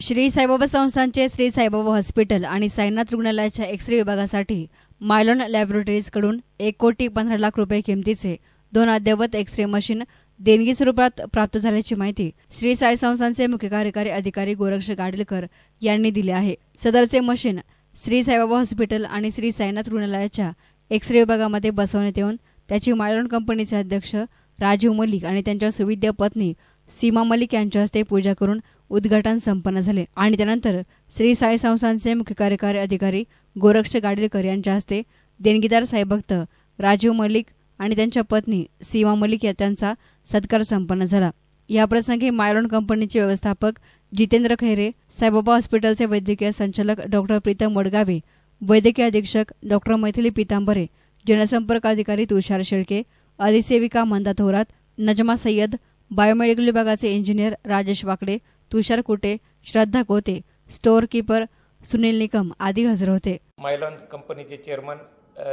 श्री साईबाबा संस्थानचे श्री साईबाबा हॉस्पिटल आणि साईनाथ रुग्णालयाच्या एक्स रे विभागासाठी मायलॉन लॅबोरेटरीजकडून एक कोटी पंधरा लाख रुपये किमतीचे दोन अद्ययावत एक्स रे मशीन देणगी स्वरूपात प्राप्त झाल्याची माहिती श्री साई संस्थानचे मुख्य कार्यकारी अधिकारी गोरक्ष गाडीलकर यांनी दिली आहे. सदरचे मशीन श्री साईबाबा हॉस्पिटल आणि श्री साईनाथ रुग्णालयाच्या एक्स रे विभागामध्ये बसवण्यात येऊन त्याची मायलॉन कंपनीचे अध्यक्ष राजीव मलिक आणि त्यांच्या सुविद्य पत्नी सीमा मलिक यांच्या हस्ते पूजा करून उद्घाटन संपन्न झाले. आणि त्यानंतर श्री साई संस्थानचे मुख्य कार्यकारी अधिकारी गोरक्ष गाडीलकर यांच्या हस्ते देणगीदार साईभक्त राजीव मलिक आणि त्यांच्या पत्नी सीमा मलिक या त्यांचा सत्कार संपन्न झाला. याप्रसंगी मायरॉन कंपनीचे व्यवस्थापक जितेंद्र खैरे साईबाबा हॉस्पिटलचे वैद्यकीय संचालक डॉक्टर प्रीतम वडगावे वैद्यकीय अधीक्षक डॉक्टर मैथिली पितांबरे जनसंपर्क अधिकारी तुषार शेळके अधिसेविका मंदा थोरात नजमा सय्यद बायोमेडिकल विभागाचे engineer Rajesh Wakade Tushar Kute Shraddha Kote store keeper Sunil Nikam आदी हजर होते. मायलॉन कंपनीचे चेअरमन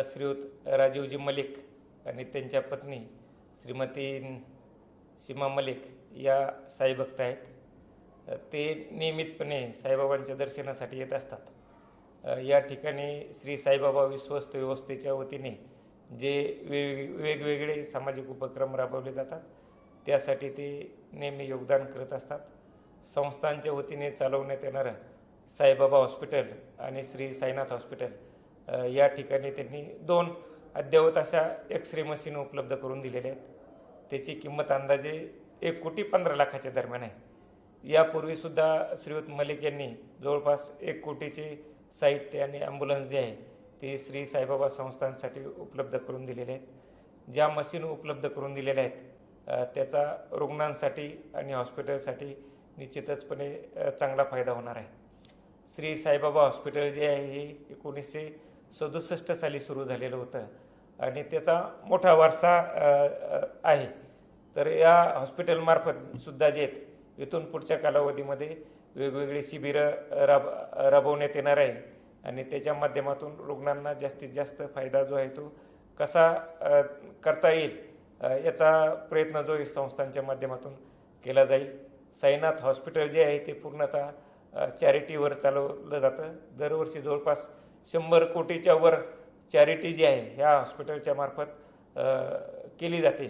श्रीयुत राजीवजी मलिक आणि त्यांच्या पत्नी श्रीमती सीमा मलिक या साईभक्त आहेत. ते नियमितपणे साईबाबांच्या दर्शनासाठी येत असतात. या ठिकाणी श्री साईबाबा विश्वस्त व्यवस्थेच्या वतीने जे वेग वेगवेगळे सामाजिक उपक्रम राबवले जातात त्यासाठी ते नेहमी योगदान करत असतात. संस्थांच्या वतीने चालवण्यात येणारं साईबाबा हॉस्पिटल आणि श्री साईनाथ हॉस्पिटल या ठिकाणी त्यांनी दोन अद्ययावत अशा एक्स रे मशीन उपलब्ध करून दिलेल्या आहेत. त्याची किंमत अंदाजे एक कोटी पंधरा लाखाच्या दरम्यान आहे. यापूर्वीसुद्धा श्रीयुत मलिक यांनी जवळपास एक कोटीचे साहित्य आणि ॲम्ब्युलन्स जे आहे ते श्री साईबाबा संस्थांसाठी उपलब्ध करून दिलेले आहेत. ज्या मशीन उपलब्ध करून दिलेल्या आहेत त्याचा रुग्णांसाठी आणि हॉस्पिटलसाठी निश्चितचपणे चांगला फायदा होणार आहे. श्री साईबाबा हॉस्पिटल जे आहे हे एकोणीसशे सदुसष्ट साली सुरू झालेलं होतं आणि त्याचा मोठा वारसा आहे. तर या हॉस्पिटलमार्फत सुद्धा जे आहेत इथून पुढच्या कालावधीमध्ये वेगवेगळी शिबिरं राब राबवण्यात येणार आहे आणि त्याच्या माध्यमातून रुग्णांना जास्तीत जास्त फायदा जो आहे तो कसा करता येईल याचा प्रयत्न जो संस्थांच्या माध्यमातून केला जाईल. साईनाथ हॉस्पिटल जे आहे ते पूर्णतः चॅरिटीवर चालवलं जातं. दरवर्षी जवळपास शंभर कोटीच्या वर चॅरिटी जी आहे ह्या हॉस्पिटलच्या मार्फत केली जाते.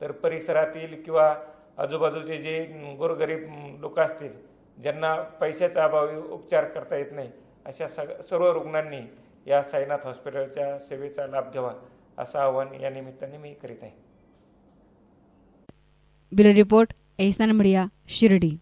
तर परिसरातील किंवा आजूबाजूचे जे गोरगरीब लोक असतील ज्यांना पैशाचा अभावी उपचार करता येत नाही अशा सग सर्व रुग्णांनी या साईनाथ हॉस्पिटलच्या सेवेचा लाभ घ्यावा असं आवाहन या निमित्ताने मी करीत आहे. Bureau report. एहसान मीडिया शिर्डी